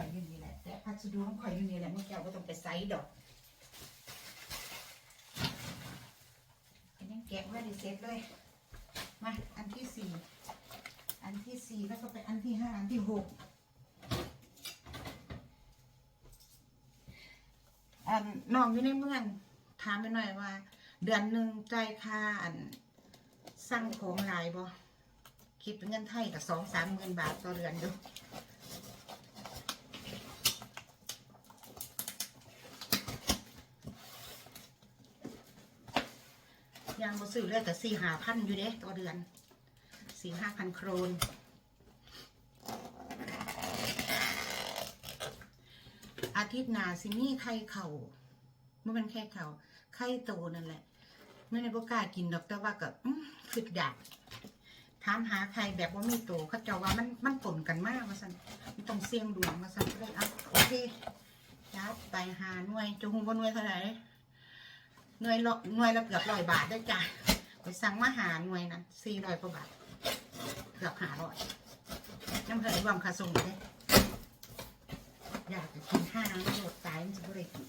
ข่อยอยู่นี่แหละ แต่พัสดุของข่อยอยู่นี่แหละมึงแก้วก็ต้องไปไซส์ดอกอันนี้แกะไว้ได้เสร็จเลย มา อันที่สี่อันที่สี่แล้วก็ไปอันที่ห้าอันที่หกอันน้องอยู่ในเมืองถามไปหน่อยว่า เดือนหนึ่งจ่ายค่าอันสั่งของหลายบ่คิดเป็นเงินไทยกับสองสามหมื่นบาทต่อเดือนดู ยางบ่ ซื้อเลยแต่สี่หาพันอยู่เด้ต่อเดือนสี่ห้าพันโครน อาทิตย์หน้าสิมีไข่เข่าเมื่อเป็นไข่เข่าไข่โตนั่นแหละเมื่อในบ่กล้ากินดอกแต่ว่าก็อื้อคืออยากถามหาไข่แบบว่าไมีโตเขาจ้าว่ามันมันปนกันมากว่าซั่นมันต้องเสี่ยงดวงว่าซั่นก็เลยอะโอเคจัดไปหาหน่วยจะฮู้ว่าหน่วยเท่าไหร่ หน่วยละหน่วยละเกือบร้อยบาทได้จ้ะไปสั่งมาหาหน่วยนั้นสี่ร้อยกว่าบาทเกือบหาร้อยน้ำเคยรวมคาส่งเลยอยากจะกินห้าน้ำโลดตายมันจะไม่ได้กิน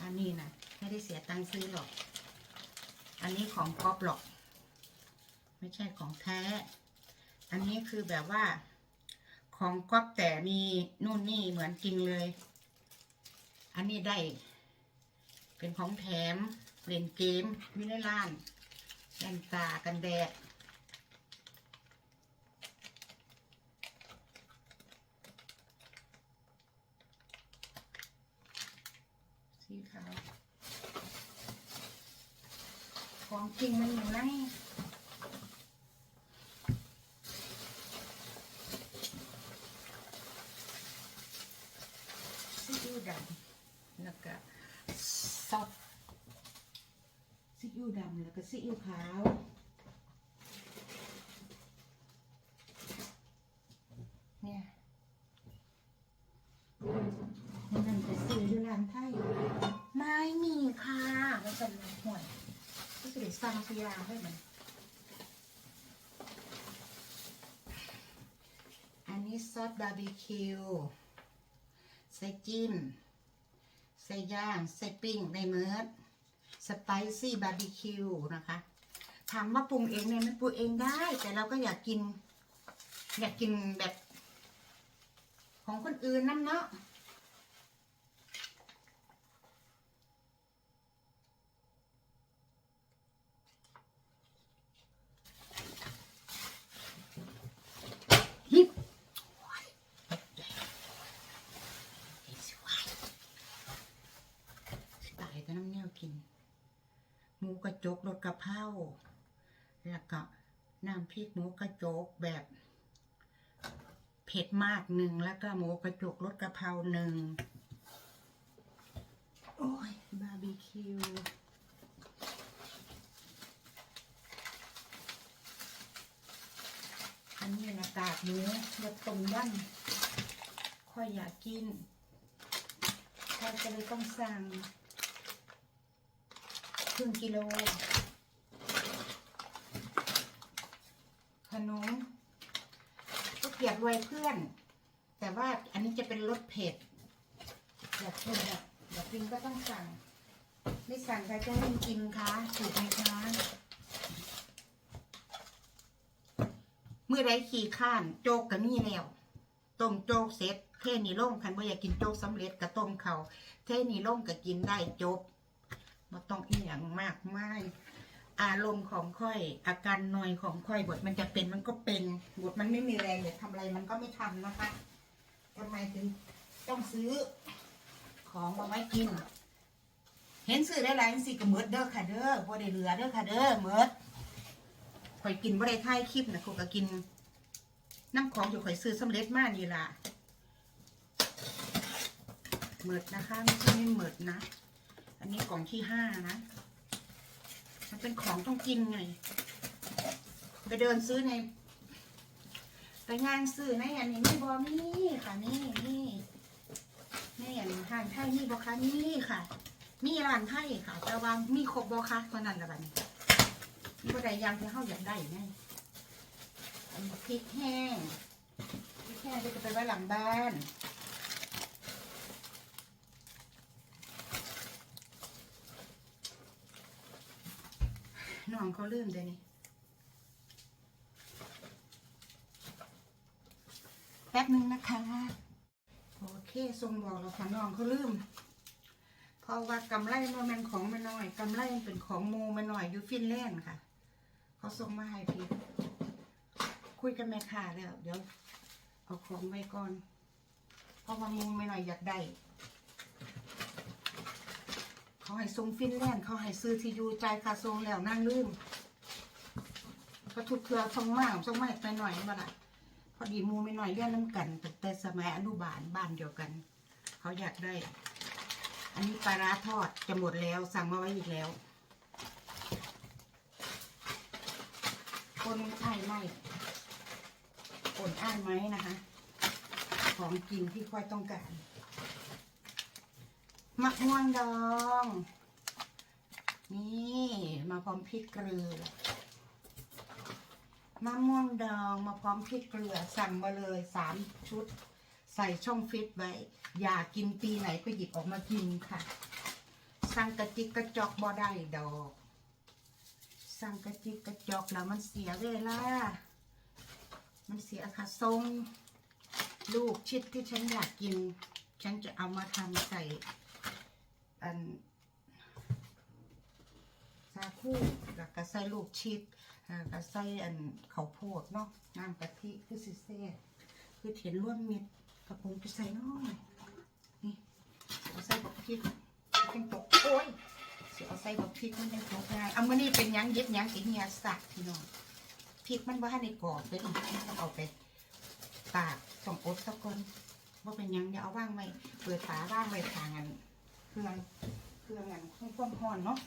อันนี้นะไม่ได้เสียตังค์ซื้อหรอก อันนี้ของก๊อปหรอก ไม่ใช่ของแท้ อันนี้คือแบบว่า ของก๊อปแต่มีนู่นนี่เหมือนจริงเลย อันนี้ได้ เป็นของแถมเล่นเกมอยู่ในร้านแว่นตากันแดดสีขาวของจริงมันอยู่ในซีอิ๊วดำแล้วก็ ซอสซีอิ๊วดำแล้วก็ซีอิ๊วขาวเนี่ยนั่นไปซื้อที่ร้านไทยไม่มีค่ะมันจะเลยห่วยก็จะได้สั่งสุยาให้มันอันนี้ซอสบาร์บีคิวใส่จิ้ม ใส่ย่างใส่ปิ้งในเมิร์ดสไปซี่บาร์บีคิวนะคะถามว่าปรุงเองเนี่ยมันปรุงเองได้ แต่เราก็อยากกิน อยากกินแบบ ของคนอื่นนั่นเนาะ ฮิปตายแต่น้ำเนี้ยกิน หมูกระจกรสกะ เพราแล้วก็น้ำพริกหมูกระจกแบบเผ็ดมากหนึ่งแล้วก็หมูกระจกรสกะเพราหนึ่งโอ้ยบาร์บีคิวอันนี้นะกากหมูรสต้มยำค่อยอยากกินค่อยจะเลยต้องสั่งครึ่งกิโล ขนมก็ เกียบรวยเพื่อน แต่ว่าอันนี้จะเป็นรสเผ็ดอยากกินแบบอยากกินก็ต้องสั่ง ไม่สั่งใครจะให้กินคะถูกไหมคะเมื่อไรขี่ข้านโจกก็มีแล้วต้มโจกเสร็จเทนี่ล่งคันบ่อยากกินโจกสำเร็จก็ต้มเขาเทนี่ล่งก็กินได้จบบ่ต้องอีหยังมากมาย อารมณ์ของค่อย อาการหน่อยของค่อยบทมันจะเป็นมันก็เป็นบทมันไม่มีแรงเลยทำอะไรมันก็ไม่ทำนะคะทำไมถึงต้องซื้อของมาไว้กิน เห็นซื้อได้หลายสิก็เมิดเด้อค่ะเด้อบ่ได้เหลือเด้อค่ะเด้อเมิดข่อยกินบ่ได้ถ่ายคลิปนะข่อยก็กินน้ำของอยู่ข่อยซื้อสำเร็จมากนี่ล่ะเมิดนะคะไม่ใช่ไม่เมิดนะ อันนี้กล่องที่ห้านะ มันเป็นของต้องกินไง ไปเดินซื้อใน ไปงานซื้อในอันนี้นี่บอมี่ค่ะนี่นี่นี่อันห้างไทยนี่บอคะนี่ค่ะ มีร้านไทยค่ะ แต่ว่ามีครบบอคะเท่านั้นละบัดนี้บ่ได้อยังที่เฮาอยากได้ไงอันนี้พริกแห้งพริกแค่นี้จะไปไว้หลังบ้าน น้องเขาลืมเดี๋ยวนี้แป๊บหนึ่งนะคะโอเคทรงบอกเราค่ะน้องเขาลืมเพราะว่ากำไรมันเป็นของมันน้อยกำไรมันเป็นของโมมันหน่อยอยู่ฟินแลนด์ค่ะเขาส่งมาให้พี่คุยกันแม่ค่ะแล้ว เดี๋ยว เอาของไว้ก่อนเพราะว่าโมไม่หน่อยอยากได้ เขาให้ส่งฟินแลนด์เขาให้ซื้อที่อยู่ใจายค่าส่งแล้วนั่งลืมก็ทุกเครือส่งมากส่งมาให้ไปหน่อยมาละพอดีมูไม่หน่อยเรียนน้ำกันแต่สมัยอนุบาลบ้านเดียวกัน เขาอยากได้ อันนี้ปลาร้าทอดจะหมดแล้วสั่งมาไว้อีกแล้วคนอ้ายไหมคนอ้ายไหมนะคะ ของกินที่ค่อยต้องการ มะม่วงดอง นี่มาพร้อมพริกเกลือมะม่วงดองมาพร้อมพริกเกลือสั่งมาเลยสามชุด ใส่ช่องฟิตไว้ อยากกินปีไหนก็หยิบออกมากินค่ะ สั่งกระจิกกระจอกบ่ได้ดอก สั่งกระจิกกระจอกแล้วมันเสียเวลา มันเสียค่ะทรง ลูกชิดที่ฉันอยากกิน ฉันจะเอามาทำใส่ อันซาคูแล้วก็ใส่ลูกชิดแล้วก็ใส่อันข้าวโพดเนาะน้ำกะทิคือซิเซ่คือเห็นร่วมเม็ดกระปุงจะใส่น้อยนี่เอาใส่บักพริกเป็นตกโอ้ยสิเอาใส่บักพริกมันเป็นตกง่ายเอามานี่เป็นยังเย็ดหยังกินเนียสักพี่น้องพริกมันว่าให้ในกรอบเลยต้องเอาไปตากส่งอดสักคนว่าเป็นยังเดี๋ยวเอาว่างไว้เปิดฝาว่างไว้ทางอัน เครื่องเครื่องอันเครื่องความร้อนเนาะ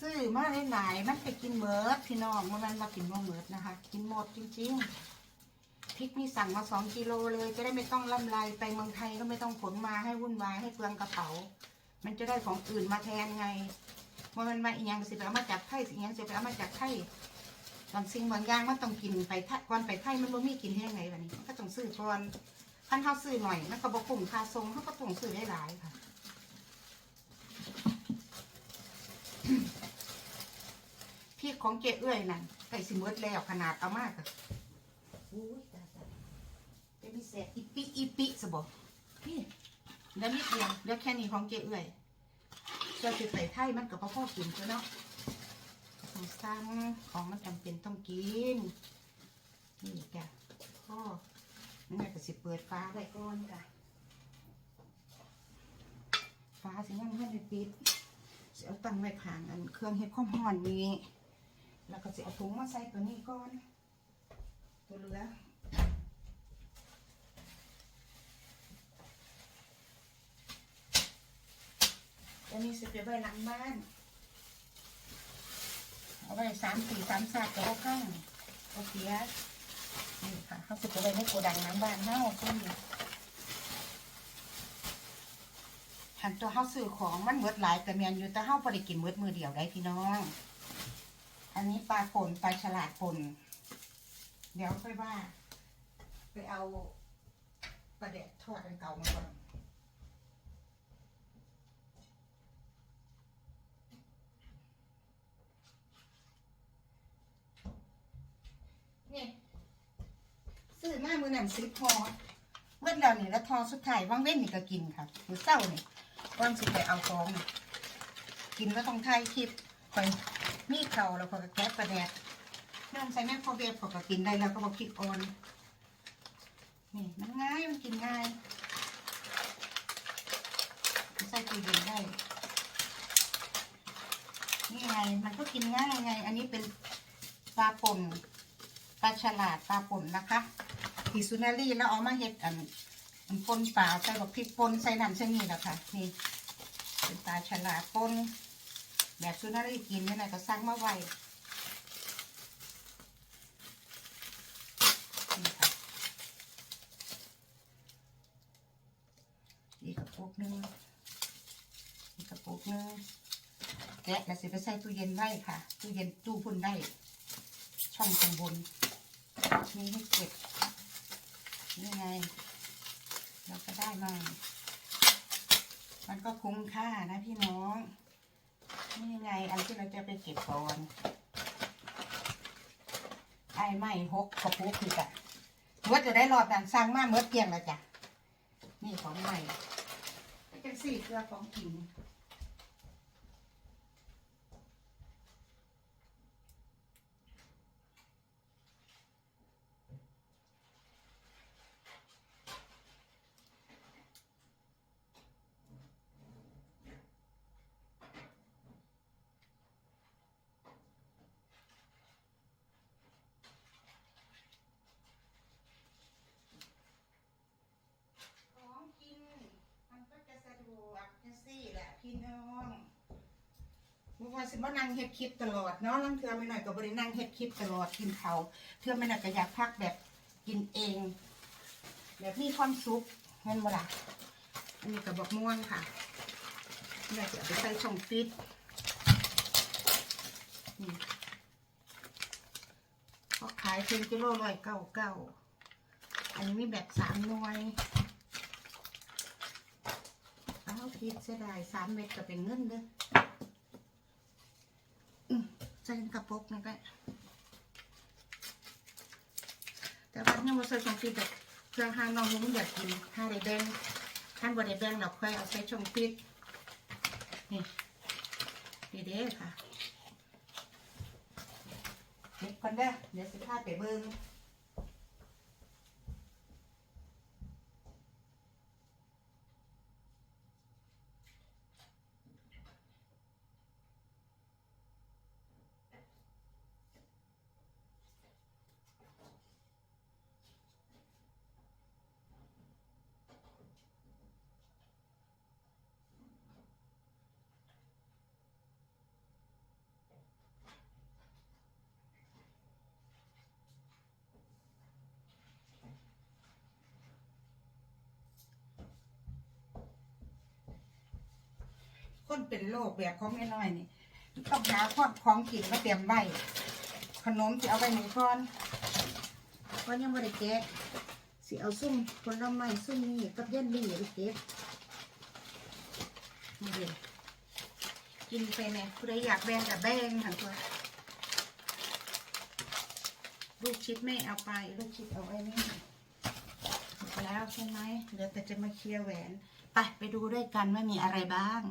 ซื้อมาหลายๆมันไปกินเมิร์ดพี่น้องมันมากินว่าเมิร์ดนะคะ กินหมดจริงๆพริกนี่สั่งมาสองกิโลเลย จะได้ไม่ต้องล่ำลายไปเมืองไทยก็ไม่ต้องขนมาให้วุ่นวายให้เปลืองกระเป๋า มันจะได้ของอื่นมาแทนไงว่ามันมาอีกอย่างสิไปเอามาจากไทยสิอีกอย่างสิไปเอามาจากไทย บางสิ่งบางอย่างมันต้องกินไปไทยก่อนไปไทยมันบ่มีกินให้ยังไงแบบนี้มันก็ต้องซื้อก่อนคันเขาซื้อหน่อยมันก็บ่คุ้มค่าส่งเขาก็ต้องซื้อได้หลายค่ะพี่ของเจ๊เอื้อยนั่นไก่สิเมดแล้วขนาดเอามากอะอุ้ยตายตายจะมีแสบอีปิอีปิสบอกพี่เดี๋ยวนิดเดียวเดี๋ยวแค่นี้ของเจ๊เอื้อยเจะสิใส่ไทยมันกับพ่อกินใช่เนาะ ต้องสั่งของมันจำเป็นต้องกิน นี่จ้ะพ่อนั่นก็สิเปิดฟ้าไว้ก่อนจ้ะฟ้าสิยังไม่ได้ปิดสิเอาตั้งไว้ข้างอันเครื่องเฮ็ดข้าวห่อนนี้ แล้วก็สิเอาถุงมาใส่ตัวนี้ก่อน ตัวเหลืออันนี้สิไปไว้หลังบ้าน ไว้สามสี่สามสากก็เอาข้างโอเคนี่ค่ะเขาสุดเอาไว้ในโกดังหลังบ้านเฮาก็มีหันตัวเฮาซื้อของมันเบิดหลายกระเมียนอยู่แต่เฮาพอได้กินเบิดมือเดียวได้พี่น้อง อันนี้ปลาป่นปลาฉลาดป่นเดี๋ยวค่อยว่า ไปเอาปลาแดดทอดอันเก่ามาก่อนซื้อ มามือนั่นซื้อทอเมื่อเรานี่ยแล้วทอสุดท้ายว่างเว้นนี่ก็กินค่ะมือเศร้าเนี่ยว่างสิไปเอาฟองนี่กินก็ต้องถ่ายคลิปคอยมีเข่าแล้วก็แก๊สประแดดน้ำใส่แม่พอเวฟก็กินได้แล้วก็บอกพริกอ่อนนี่มันง่ายมันกินง่ายใส่ตู้เย็นได้ นี่ไง มันก็กินง่ายไง อันนี้เป็นปลาป่นปลาฉลาดปลาป่นนะคะ ที่ซูนารีแล้วเอามาเฮ็ดอันอันปนปลาใส่บักพริกป่นใส่น้ำใส่นี่แหละค่ะนี่เป็นปลาฉลาดปนแบบซูนารีกินนี่นะก็สั่งมาไว้นี่ค่ะอีกกระปุกนึงอีกกระปุกนึงแกะแล้วสิไปใส่ตู้เย็นได้ค่ะตู้เย็นตู้พุ่นได้ ช่องข้างบนมีให้เก็บ นี่ไง เราก็ได้มา มันก็คุ้มค่านะพี่น้อง นี่ไง อันที่เราจะไปเก็บก่อนไอ้ไม่หกกระปุกคือจ้ะว่าจะได้รอดดันสร้างมาเมื่อเกียงแล้วจ้ะ นี่ของใหม่เป็นสี่เครือของกิน ของกิน มันก็จะสะดวกจังซี่แหละ พี่น้องเมื่อวานสิบ่นั่งเฮ็ดคลิปตลอดเนาะลังเทือไม่หน่อยก็บ่ได้นั่งเฮ็ดคลิปตลอดกินเขาเทือไม่หน่อยก็อยากพักแบบกินเอง แบบมีความสุขเงินบ่ล่ะอันนี้ก็บอกม่วงค่ะเนี่ยจะไปใส่ช่องฟิตนี่เขาขายเป็นกิโลร้อยเก้าเก้าอันนี้มีแบบสามหน่วย เอาพิษเสียดายสามเม็ดก็เป็นเงินเด้อใส่กระปุกนั่นก็แต่ว่ายังมาใส่ช่องฟิตแบบเครื่องห้าน้องนุ่มอยากกินห้าได้แบ่งท่านบ่ได้แบ่งเราค่อยเอาใส่ช่องฟิตนี่ดีเด้อค่ะเก็บก่อนเด้อเดี๋ยวสิพาไปเบิ่ง คนเป็นโรคแบบของน้อยนี่ต้องหาความของกินมาเตรียมไว้ขนมสิเอาไว้หนึ่งก้อนเพราะยังไม่ได้แกะสิเอาซุ่มผลไม้ซุ่มนี่กับเย็นนี่ไปเก็บนี่เด็กินไปเนี่ยผู้ใดอยากแบ่งกับแบ่งทั้งตัวลูกชิดไม่เอาไป ลูกชิดเอาไว้นี่หมแล้วใช่ไหมเหลือแต่จะมาเคลียร์แหวน ไปไปดูด้วยกันว่ามีอะไรบ้าง